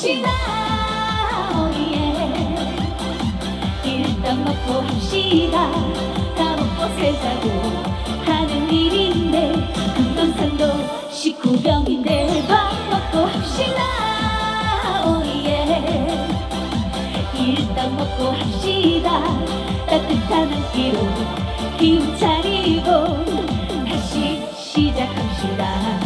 합시다 일단 먹고 합시다 다 먹고 살자고 하는 일인데 금돈산도 식구병인데 밥 먹고 합시다 일단 먹고 합시다 따뜻한 한끼로 기운 차리고 다시 시작합시다.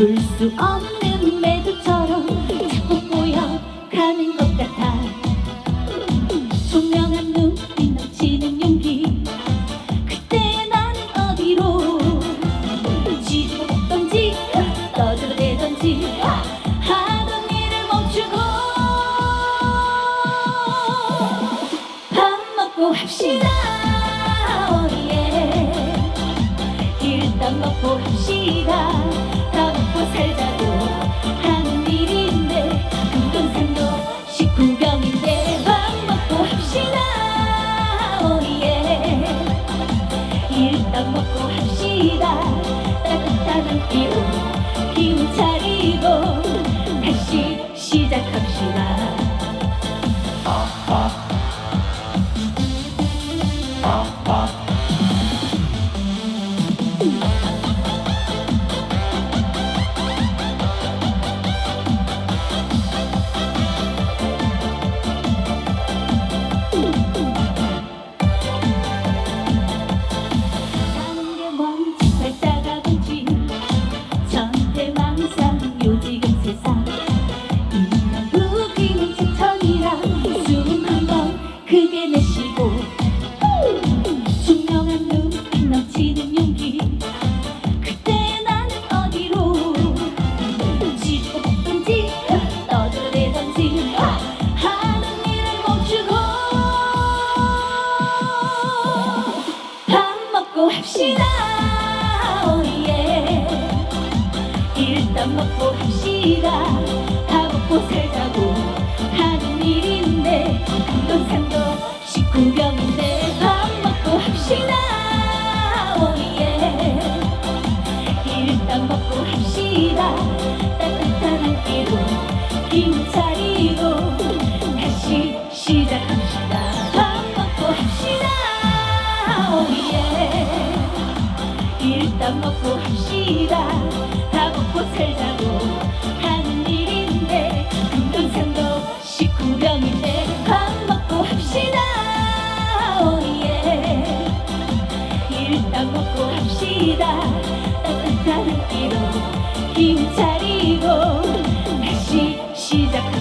볼수 없는 매듭처럼 자꾸 꼬여가는 것 같아. 총명한 눈빛 넘치는 용기. 그때 나는 어디로 지지고 볶던지 떠들어 대던지 하던 일을 멈추고 밥 먹고 합시다 Oh. 합시다. 오예 일단 먹고 합시다. 다 먹고 살자고 하는 일인데 금돈산도 식구병인데 끼로 기운 차리고. 다시 시작합시다. 밥 먹고 합시다. 오예. 일단 먹고 합시다. 다 먹고 살자고 하는 일인데 금돈산도 식구병인데 밥 먹고 합시다. 오예. 일단 먹고 합시다. 따뜻한 한 끼로 기운 차리고 Yeah.